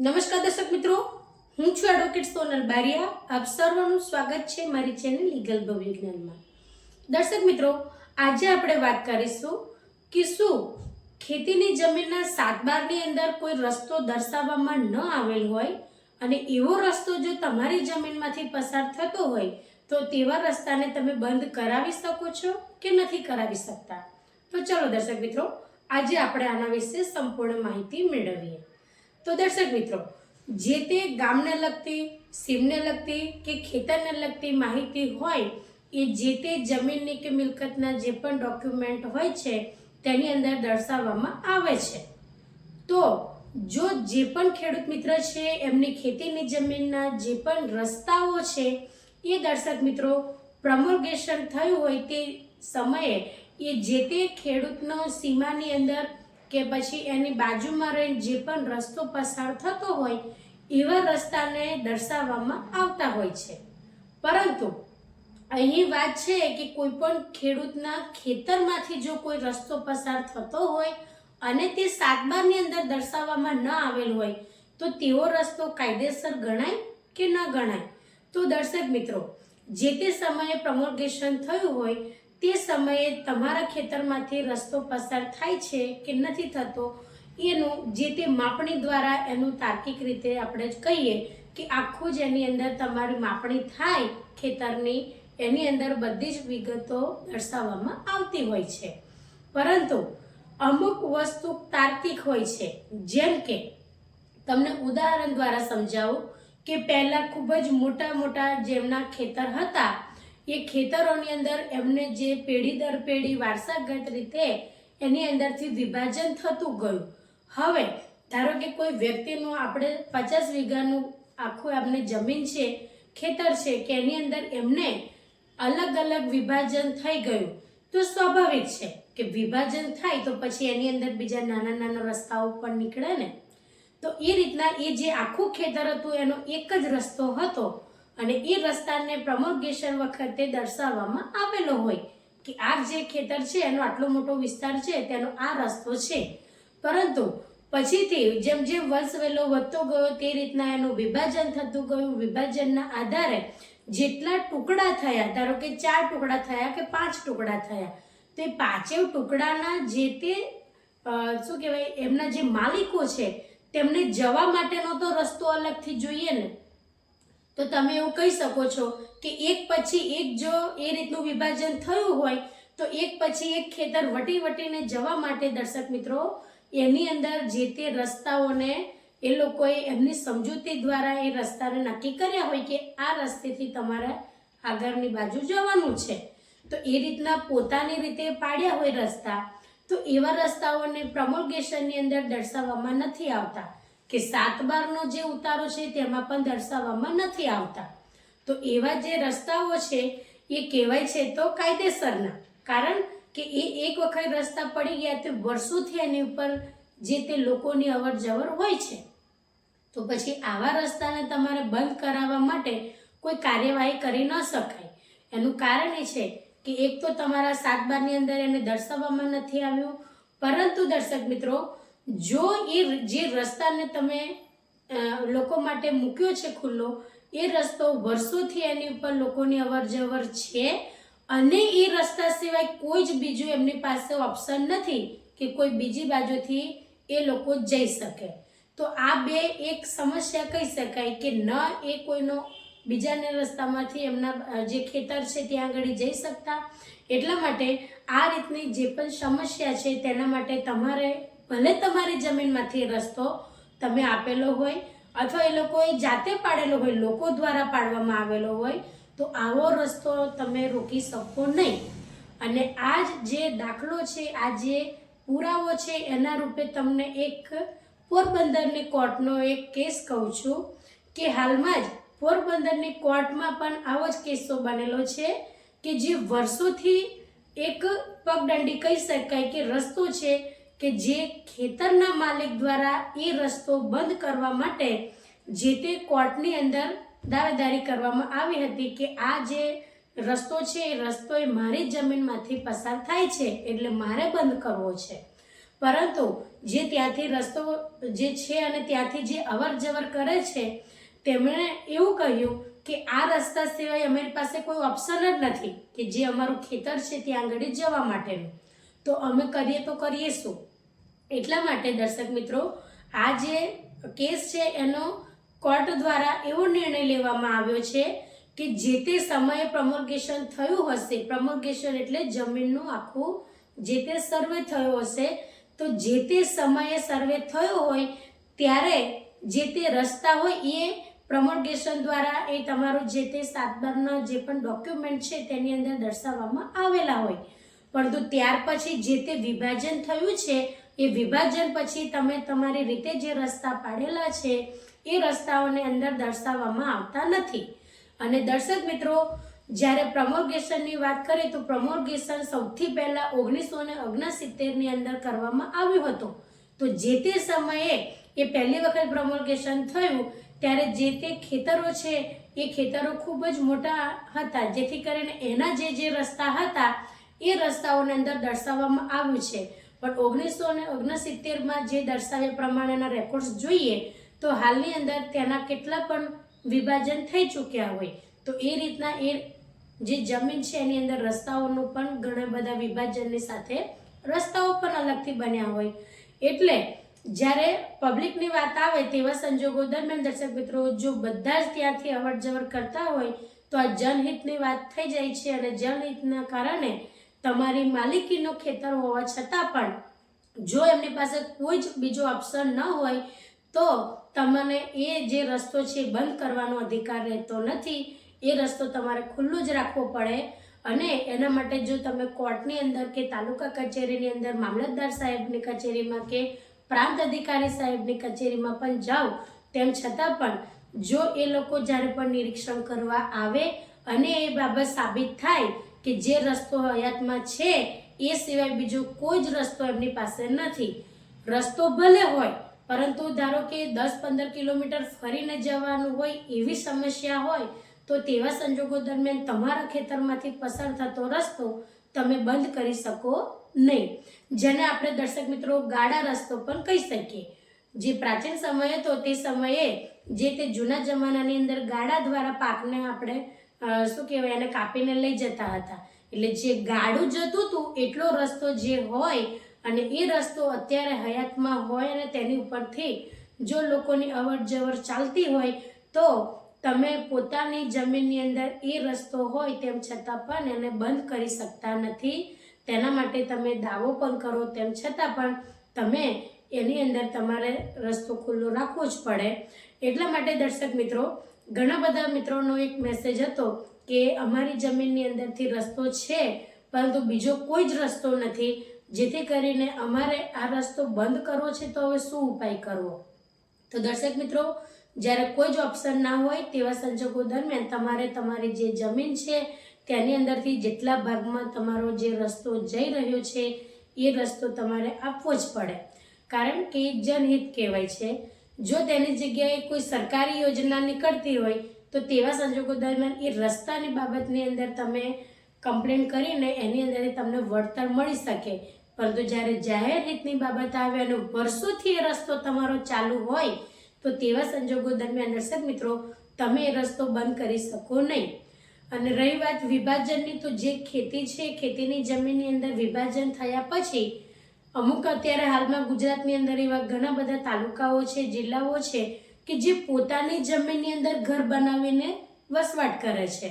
નમસ્કાર દર્શક મિત્રો, હું છું એડવોકેટ સોનલ બારિયા. આપ સર્વનું સ્વાગત છે મારી ચેનલ લીગલ ભવિજ્ઞાનમાં દર્શક મિત્રો, આજે આપણે વાત કરીશું કે શું ખેતીની જમીનના સાત બારની અંદર કોઈ રસ્તો દર્શાવવામાં ન આવેલ હોય અને એવો રસ્તો જો તમારી જમીનમાંથી પસાર થતો હોય, તો તેવા રસ્તાને તમે બંધ કરાવી શકો છો કે નથી કરાવી શકતા? તો ચલો દર્શક મિત્રો, આજે આપણે આના વિશે સંપૂર્ણ માહિતી મેળવીએ. તો દર્શક મિત્રો. જે તે ગામને લગતી, સીમને લગતી કે ખેતરને લગતી માહિતી હોય, એ જે તે જમીનની કે મિલકતના જે પણ ડોક્યુમેન્ટ હોય છે, તેની અંદર દર્શાવવામાં આવે છે. તો જો જે પણ ખેડૂત મિત્ર છે, એમની ખેતીની જમીનના જે પણ રસ્તાઓ છે, એ દર્શક મિત્રો પ્રમોલગેશન થયું હોય તે સમયે એ જે તે ખેડૂતનો સીમાની અંદર કે પછી એની બાજુમાં રહીને જે પણ રસ્તો પસાર થતો હોય, એવા રસ્તાને દર્શાવવામાં આવતા હોય છે. પરંતુ અહીં વાત છે કે કોઈ પણ ખેડૂતના ખેતરમાંથી જો કોઈ રસ્તો પસાર થતો હોય અને તે સાતબારની અંદર દર્શાવવામાં ન આવેલ હોય, તો તેવો રસ્તો કાયદેસર ગણાય કે ન ગણાય? તો દર્શક મિત્રો, જે તે સમયે પ્રમોગેશન થયું હોય તે સમયે તમારા ખેતરમાંથી રસ્તો પસાર થાય છે કે નથી થતો, એનું જે તે માપણી દ્વારા એનું તાર્કિક રીતે આપણે કહીએ કે આખું જ એની અંદર તમારી માપણી થાય, ખેતરની એની અંદર બધી જ વિગતો દર્શાવવામાં આવતી હોય છે. પરંતુ અમુક વસ્તુ તાર્કિક હોય છે, જેમ કે તમને ઉદાહરણ દ્વારા સમજાવું કે પહેલાં ખૂબ જ મોટા મોટા જેમના ખેતર હતા એ ખેતરોની અંદર એમને જે પેઢી દર પેઢી વારસાગત રીતે એની અંદરથી વિભાજન થતું ગયું. હવે, ધારો કે કોઈ વ્યક્તિનું આપણે પચાસ વીઘાનું આખું આપણે જમીન છે, ખેતર છે, કે એની અંદર એમને અલગ અલગ વિભાજન થઈ ગયું, તો સ્વાભાવિક છે કે વિભાજન થાય તો પછી એની અંદર બીજા નાના નાના રસ્તાઓ પણ નીકળે ને? તો એ રીતના એ જે આખું ખેતર હતું એનો એક જ રસ્તો હતો અને એ રસ્તાને પ્રમોગેશન વખતે દર્શાવવામાં આવેલો હોય કે આ જે ખેતર છે, એનો આટલો મોટો વિસ્તાર છે, તેનો આ રસ્તો છે. પરંતુ પછીથી જેમ જેમ વર્ષ વહેલો વધતો ગયો, તે રીતના એનું વિભાજન થતું ગયું. વિભાજનના આધારે જેટલા ટુકડા થયા, ધારો કે ચાર ટુકડા થયા કે પાંચ ટુકડા થયા, તો એ પાંચેવ ટુકડાના જે તે શું કહેવાય, એમના જે માલિકો છે, તેમને જવા માટેનો તો રસ્તો અલગથી જોઈએ ને. તો તમે એવું કહી શકો છો કે એક પછી એક જો એ રીતનું વિભાજન થયું હોય, તો એક પછી એક ખેતર વટી વટીને જવા માટે દર્શક મિત્રો, એની અંદર જે તે રસ્તાઓને એ લોકોએ એમની સમજૂતી દ્વારા એ રસ્તાને નક્કી કર્યા હોય કે આ રસ્તેથી તમારે આગળની બાજુ જવાનું છે. તો એ રીતના પોતાની રીતે પાડ્યા હોય રસ્તા, તો એવા રસ્તાઓને પ્રમોગેશનની અંદર દર્શાવવામાં નથી આવતા. કે સાત બારનો જે ઉતારો છે તેમાં પણ દર્શાવવામાં નથી આવતા. તો એવા જે રસ્તાઓ છે, એ કહેવાય છે તો કાયદેસરના. કારણ કે એ એક વખત રસ્તા પડી ગયા તો વર્ષોથી એની ઉપર જે તે લોકોની અવર જવર હોય છે. તો પછી આવા રસ્તાને તમારે બંધ કરાવવા માટે કોઈ કાર્યવાહી કરી ન શકાય. એનું કારણ એ છે કે એક તો તમારા સાત બારની અંદર એને દર્શાવવામાં નથી આવ્યું. પરંતુ દર્શક મિત્રો જો એ જે રસ્તાને તમે લોકો માટે મૂક્યો છે ખુલ્લો, એ રસ્તો વર્ષોથી એની ઉપર લોકોની અવર જવર છે અને એ રસ્તા સિવાય કોઈ જ બીજું એમની પાસે ઓપ્શન નથી કે કોઈ બીજી બાજુથી એ લોકો જઈ શકે. તો આ બે એક સમસ્યા કહી શકાય કે ન એ કોઈનો બીજાના રસ્તામાંથી એમના જે ખેતર છે ત્યાં આગળ જઈ શકતા. એટલા માટે આ રીતની જે પણ સમસ્યા છે તેના માટે તમારે ભલે તમારી જમીનમાંથી રસ્તો તમે આપેલો હોય, અથવા એ લોકોએ જાતે પાડેલો હોય, લોકો દ્વારા પાડવામાં આવેલો હોય, તો આવો રસ્તો તમે રોકી શકો નહીં. અને આ જે દાખલો છે, આ જે પુરાવો છે, એના રૂપે તમને એક પોરબંદરની કોર્ટનો એક કેસ કહું છું કે હાલમાં જ પોરબંદરની કોર્ટમાં પણ આવો જ કિસ્સો બનેલો છે કે જે વર્ષોથી એક પગદંડી કહી શકાય કે રસ્તો છે કે જે ખેતરના માલિક દ્વારા એ રસ્તો બંધ કરવા માટે જે તે કોર્ટની અંદર દાવેદારી કરવામાં આવી હતી કે આ જે રસ્તો છે, એ રસ્તો એ મારી જમીનમાંથી પસાર થાય છે એટલે મારે બંધ કરવો છે. પરંતુ જે ત્યાંથી રસ્તો જે છે અને ત્યાંથી જે અવર જવર કરે છે, તેમણે એવું કહ્યું કે આ રસ્તા સિવાય અમારી પાસે કોઈ ઓપ્શન જ નથી કે જે અમારું ખેતર છે ત્યાં આગળ જવા માટેનું. તો અમે કરીએ તો કરીએ શું? એટલા માટે દર્શક મિત્રો, આ જે કેસ છે એનો કોર્ટ દ્વારા એવો નિર્ણય લેવામાં આવ્યો છે કે જે તે સમયે પ્રમોર્ગેશન થયું હશે પ્રમોર્ગેશન એટલે જમીનનું આખું જે તે સર્વે થયો હશે, તો જે તે સમયે સર્વે થયો હોય, ત્યારે જે તે રસ્તા હોય એ પ્રમોર્ગેશન દ્વારા એ તમારું જે તે સાતબારના જે પણ ડોક્યુમેન્ટ છે તેની અંદર દર્શાવવામાં આવેલા હોય. પરંતુ ત્યાર પછી જે તે વિભાજન થયું છે એ વિભાજન પછી તમે તમારી રીતે જે રસ્તા પાડેલા છે, એ રસ્તાઓને અંદર દર્શાવવામાં આવતા નથી. અને દર્શક મિત્રો, જ્યારે પ્રમોર્ગેશનની વાત કરીએ તો પ્રમોર્ગેશન સૌથી પહેલાં ઓગણીસો ને ઓગણસિત્તેરની અંદર કરવામાં આવ્યું હતું. તો જે તે સમયે એ પહેલી વખત પ્રમોર્ગેશન થયું, ત્યારે જે તે ખેતરો છે, એ ખેતરો ખૂબ જ મોટા હતા. જેથી કરીને એના જે જે રસ્તા હતા, એ રસ્તાઓની અંદર દર્શાવવામાં આવ્યું છે. પણ ઓગણીસો અને ઓગણસિત્તેરમાં જે દર્શાવ્યા પ્રમાણેના રેકોર્ડ્સ જોઈએ, તો હાલની અંદર તેના કેટલા પણ વિભાજન થઈ ચૂક્યા હોય. તો એ રીતના એ જે જમીન છે, એની અંદર રસ્તાઓનું પણ ઘણા બધા વિભાજનની સાથે રસ્તાઓ પણ અલગથી બન્યા હોય. એટલે જ્યારે પબ્લિકની વાત આવે તેવા સંજોગો દરમિયાન દર્શક મિત્રો, જો બધા જ ત્યાંથી અવર જવર કરતા હોય, તો આ જનહિતની વાત થઈ જાય છે અને જનહિતના કારણે તમારી માલિકીનો ખેતર હોવા છતાં પણ જો એમની પાસે કોઈ જ બીજો ઓપ્શન ન હોય, તો તમને એ જે રસ્તો છે બંધ કરવાનો અધિકાર રહેતો નથી. એ રસ્તો તમારે ખુલ્લો જ રાખવો પડે અને એના માટે જો તમે કોર્ટની અંદર કે તાલુકા કચેરીની અંદર મામલતદાર સાહેબની કચેરીમાં કે પ્રાંત અધિકારી સાહેબની કચેરીમાં પણ જાઓ, તેમ છતાં પણ જો એ લોકો જ્યારે પણ નિરીક્ષણ કરવા આવે અને એ બાબત સાબિત થાય કે જે રસ્તો હયાતમાં છે, એ સિવાય બીજો કોઈ જ રસ્તો એમની પાસે નથી. રસ્તો ભલે હોય, પરંતુ ધારો કે દસ પંદર કિલોમીટર ફરીને જવાનું હોય, એવી સમસ્યા હોય, તો તેવા સંજોગો દરમિયાન તમારા ખેતરમાંથી પસાર થતો રસ્તો તમે બંધ કરી શકો નહીં. જેને આપણે દર્શક મિત્રો ગાડા રસ્તો પણ કહી શકીએ. જે પ્રાચીન સમય હતો તે સમયે જે તે જૂના જમાનાની અંદર ગાડા દ્વારા પાકને આપણે શું કહેવાય, એને કાપીને લઈ જતા હતા. એટલે જે ગાડું જતું હતું એટલો રસ્તો જે હોય અને એ રસ્તો અત્યારે હયાતમાં હોય અને તેની ઉપરથી જો લોકોની અવર જવર ચાલતી હોય, તો તમે પોતાની જમીનની અંદર એ રસ્તો હોય તેમ છતાં પણ એને બંધ કરી શકતા નથી. તેના માટે તમે દાવો પણ કરો, તેમ છતાં પણ તમે એની અંદર તમારે રસ્તો ખુલ્લો રાખવો જ પડે. એટલા માટે દર્શક મિત્રો ઘણા બધા મિત્રોનો એક મેસેજ હતો કે અમારી જમીનની અંદરથી રસ્તો છે, પરંતુ બીજો કોઈ જ રસ્તો નથી. જેથી કરીને અમારે આ રસ્તો બંધ કરવો છે તો હવે શું ઉપાય કરવો? તો દર્શક મિત્રો, જ્યારે કોઈ જ ઓપ્શન ના હોય તેવા સંજોગો દરમિયાન તમારે તમારી જે જમીન છે, તેની અંદરથી જેટલા ભાગમાં તમારો જે રસ્તો જઈ રહ્યો છે, એ રસ્તો તમારે આપવો જ પડે. કારણ કે જનહિત કહેવાય છે. જો તેની જગ્યાએ કોઈ સરકારી યોજના નીકળતી હોય, તો તેવા સંજોગો દરમિયાન એ રસ્તાની બાબતની અંદર તમે કમ્પ્લેન કરીને એની અંદર તમને વળતર મળી શકે. પરંતુ જ્યારે જાહેર હિતની બાબત આવે અને વર્ષોથી એ રસ્તો તમારો ચાલુ હોય, તો તેવા સંજોગો દરમિયાન દર્શક મિત્રો, તમે એ રસ્તો બંધ કરી શકો નહીં. અને રહી વાત વિભાજનની, તો જે ખેતી છે, ખેતીની જમીનની અંદર વિભાજન થયા પછી અમુક અત્યારે હાલમાં ગુજરાતની અંદર એવા ઘણા બધા તાલુકાઓ છે, જિલ્લાઓ છે કે જે પોતાની જમીનની અંદર ઘર બનાવીને વસવાટ કરે છે.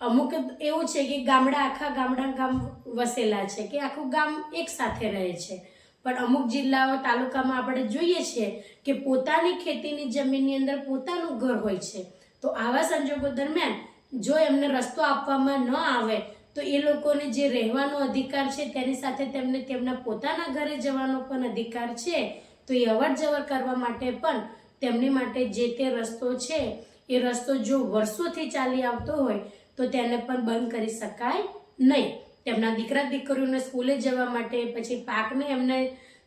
અમુક એવું છે કે ગામડા આખા ગામડા ગામ વસેલા છે કે આખું ગામ એક સાથે રહે છે. પણ અમુક જિલ્લાઓ, તાલુકામાં આપણે જોઈએ છીએ કે પોતાની ખેતીની જમીનની અંદર પોતાનું ઘર હોય છે. તો આવા સંજોગો દરમિયાન જો એમને રસ્તો આપવામાં ન આવે તો એ લોકોને જે રહેવાનો અધિકાર છે તેની સાથે તેમને તેમના પોતાના ઘરે જવાનો પણ અધિકાર છે. તો એ અવર જવર કરવા માટે પણ તેમની માટે જે તે રસ્તો છે, એ રસ્તો જો વર્ષોથી ચાલી આવતો હોય, તો તેને પણ બંધ કરી શકાય નહીં. તેમના દીકરા દીકરીઓને સ્કૂલે જવા માટે, પછી પાકને એમને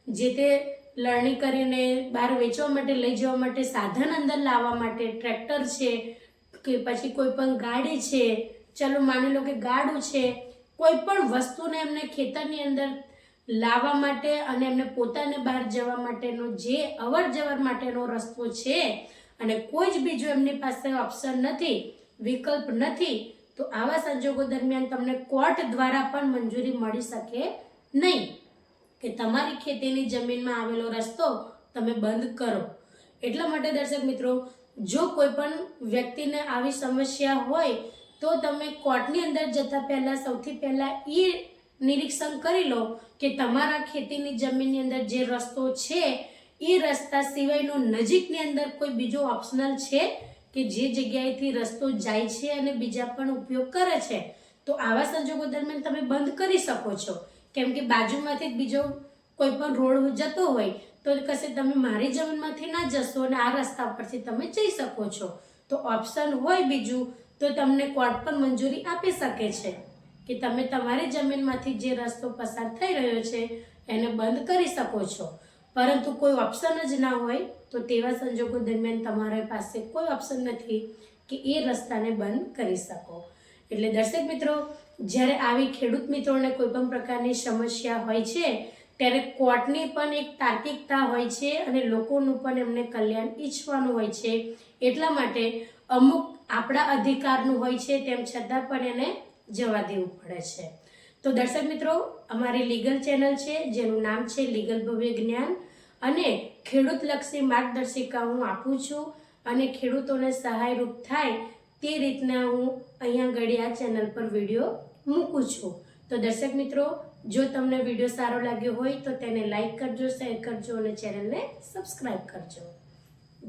જે તે લણણી કરીને બહાર વેચવા માટે લઈ જવા માટે સાધન અંદર લાવવા માટે ટ્રેક્ટર છે, કે પછી કોઈ પણ ગાડી છે ચલો માની લો કે ગાડું છે, કોઈ પણ વસ્તુને એમને ખેતરની અંદર લાવવા માટે અને એમને પોતાને બહાર જવા માટેનો જે અવર જવર માટેનો રસ્તો છે, અને કોઈ જ બીજો એમની પાસે ઓપ્શન નથી, વિકલ્પ નથી, તો આવા સંજોગો દરમિયાન તમને કોર્ટ દ્વારા પણ મંજૂરી મળી શકે નહીં. કે તમારી ખેતીની જમીનમાં આવેલો રસ્તો તમે બંધ કરો. એટલા માટે દર્શક મિત્રો, જો કોઈ પણ વ્યક્તિને આવી સમસ્યા હોય તો તમે કોર્ટની અંદર જતા પહેલાં સૌથી પહેલાં એ નિરીક્ષણ કરી લો કે તમારા ખેતીની જમીનની અંદર જે રસ્તો છે એ રસ્તા સિવાયનો નજીકની અંદર કોઈ બીજો ઓપ્શનલ છે કે જે જગ્યાએથી રસ્તો જાય છે અને બીજા પણ ઉપયોગ કરે છે? તો આવા સંજોગો દરમિયાન તમે બંધ કરી શકો છો. કેમ કે બાજુમાંથી બીજો કોઈ પણ રોડ જતો હોય, તો કશે તમે મારી જમીનમાંથી ના જશો અને આ રસ્તા પરથી તમે જઈ શકો છો. તો ઓપ્શન હોય બીજું તો તમને કોર્ટ પણ મંજૂરી આપી શકે છે કે તમે તમારી જમીનમાંથી જે રસ્તો પસાર થઈ રહ્યો છે, એને બંધ કરી શકો છો. પરંતુ કોઈ ઓપ્શન જ ના હોય તો તેવા સંજોગો દરમિયાન તમારી પાસે કોઈ ઓપ્શન નથી કે એ રસ્તાને બંધ કરી શકો. એટલે દર્શક મિત્રો, જ્યારે આવી ખેડૂત મિત્રોને કોઈ પણ પ્રકારની સમસ્યા હોય છે, ત્યારે કોર્ટની પણ એક તાર્કિકતા હોય છે અને લોકોનું પણ એમને કલ્યાણ ઈચ્છવાનું હોય છે. એટલા માટે અમુક આપણા અધિકારનું હોય છે તેમ છતાં પણ એને જવા દેવું પડે છે. તો દર્શક મિત્રો, અમારી લીગલ ચેનલ છે, જેનું નામ છે લીગલ ભવ્ય જ્ઞાન અને ખેડૂતલક્ષી માર્ગદર્શિકા હું આપું છું અને ખેડૂતોને સહાયરૂપ થાય તે રીતના હું અહીંયા ઘડી આ ચેનલ પર વીડિયો મૂકું છું. તો દર્શક મિત્રો, જો તમને વીડિયો સારો લાગ્યો હોય તો તેને લાઈક કરજો, શેર કરજો અને ચેનલને સબસ્ક્રાઈબ કરજો.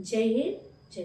જય હિન્દ, જય